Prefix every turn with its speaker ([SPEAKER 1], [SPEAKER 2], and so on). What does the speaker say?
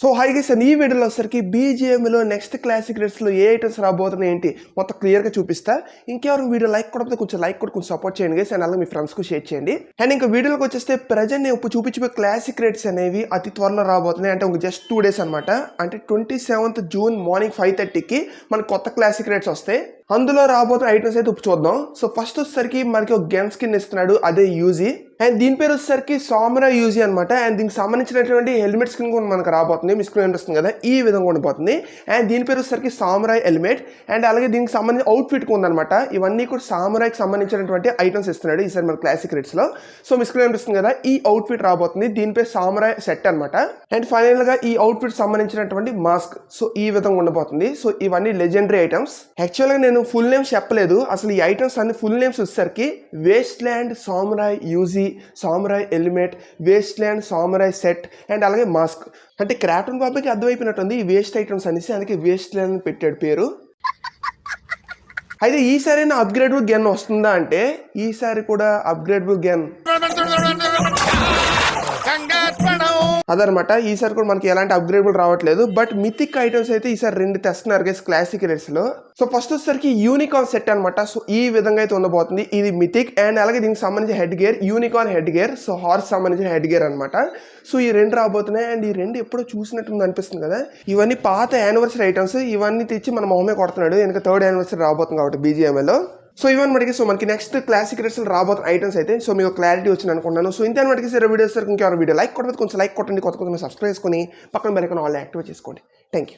[SPEAKER 1] So high sir ఈ వీడియోలో వచ్చేసరికి బీజిఎంలో నెక్స్ట్ క్లాసిక్ రేట్స్లో ఏ ఐటమ్స్ రాబోతున్నాయి ఏంటి మొత్తం క్లియర్గా చూపిస్తా. ఇంకెవరు వీడియో లైక్ కూడా కొంచెం లైక్ కూడా కొంచెం సపోర్ట్ చేయండి సార్ అండ్ అలాగే మీ ఫ్రెండ్స్కు షేర్ చేయండి. అండ్ ఇంకా వీడియోలోకి వచ్చేస్తే ప్రజెంట్ నేను ఇప్పుడు చూపించే క్లాసిక్ రేట్స్ అనేవి అతి త్వరలో రాబోతున్నాయి. అంటే ఒక జస్ట్ టూ డేస్ అనమాట అంటే twenty seventh June morning five థర్టీకి మనకు కొత్త క్లాసిక్ రేట్స్ వస్తాయి. అందులో రాబోతున్న ఐటమ్స్ అయితే ఇప్పుడు చూద్దాం. సో ఫస్ట్ వచ్చేసరికి మనకి ఒక గన్ స్కిన్ ఇస్తున్నాడు అదే యూజీ అండ్ దీని పేరు వచ్చేసరికి సామరా యూజీ అనమాట అండ్ దీనికి సంబంధించినటువంటి హెల్మెట్ స్కిన్ కూడా మనకు రాబోతుంది. మీ స్క్రీన్ వస్తుంది కదా ఈ విధంగా ఉండిపోతుంది. అండ్ దీని పేరు వచ్చేసరికి సామరాయ్ హెల్మెట్. అండ్ అలాగే దీనికి సంబంధించిన అవుట్ఫిట్ ఉందన్నమాట. ఇవన్నీ కూడా సామరాయ్కి సంబంధించినటువంటి ఐటమ్స్ ఇస్తున్నాడు. ఈసారి మన క్లాసిక్ రేట్స్లో సో మీ స్క్రీన్ అనిపిస్తుంది కదా ఈ అవుట్ఫిట్ రాబోతుంది. దీని పేరు సామరాయ్ సెట్ అనమాట అండ్ ఫైనల్గా ఈ అవుట్ఫిట్ సంబంధించినటువంటి మాస్క్ సో ఈ విధంగా ఉండబోతుంది సో ఇవన్నీ లెజెండరీ ఐటమ్స్ యాక్చువల్గా నేను ఫుల్ నేమ్స్ చెప్పలేదు. అసలు ఈ ఐటమ్స్ అన్ని ఫుల్ నేమ్స్ వచ్చేసరికి waste land samurai UG samurai helmet waste land samurai set and అలాగే మాస్క్. అంటే క్రాటన్ బాబాకి అర్థమైపోయినట్టుంది ఈ వేస్ట్ ఐటమ్స్ అనేసి అందుకే వేస్ట్ ల్యాండ్ పెట్టాడు పేరు. అయితే ఈసారైనా అప్గ్రేడబుల్ గెన్ వస్తుందా అంటే ఈసారి కూడా అప్గ్రేడబుల్ గెన్ అదనమాట. ఈసారి కూడా మనకి ఎలాంటి అప్గ్రేడబుల్ రావట్లేదు. బట్ మితిక్ ఐటమ్స్ అయితే ఈసారి రెండు తెస్తున్నారు గైస్ క్లాసిక్ రేట్స్లో. సో ఫస్ట్ వచ్చేసరికి యూనికాన్ సెట్ అనమాట సో ఈ విధంగా అయితే ఉండబోతుంది. ఇది మితిక్ అండ్ అలాగే దీనికి సంబంధించిన head gear unicorn head gear so horse సంబంధించిన హెడ్ గేర్ అనమాట సో ఈ రెండు రాబోతున్నాయి. అండ్ ఈ రెండు ఎప్పుడో చూసినట్టుంది అనిపిస్తుంది కదా. ఇవన్నీ పాత యానివర్సరీ ఐటమ్స్ ఇవన్నీ తెచ్చి మన మొహమే కొడుతున్నాడు. ఎందుకంటే థర్డ్ యానివర్సరీ రాబోతుంది కాబట్టి బీజిఎంఏలో సో ఇవన్నీ మనకి సో మనకి నెక్స్ట్ క్లాసిక్ రేట్స్ రాబోతున్న ఐటమ్స్ అయితే సో మీకు క్లారిటీ వచ్చింది అనుకుంటున్నాను. సో ఇంత మనకి సరే వీడియోస్ ఇంకెవరైనా వీడియో లైక్ కొట్టకపోతే కొంచెం లైక్ కొట్టండి కొత్త కొంచెం సబ్స్క్రైబ్ చేసుకొని పక్కన బెల్కన్ ఆల్ యాక్టివేట్ చేసుకోండి. Thank you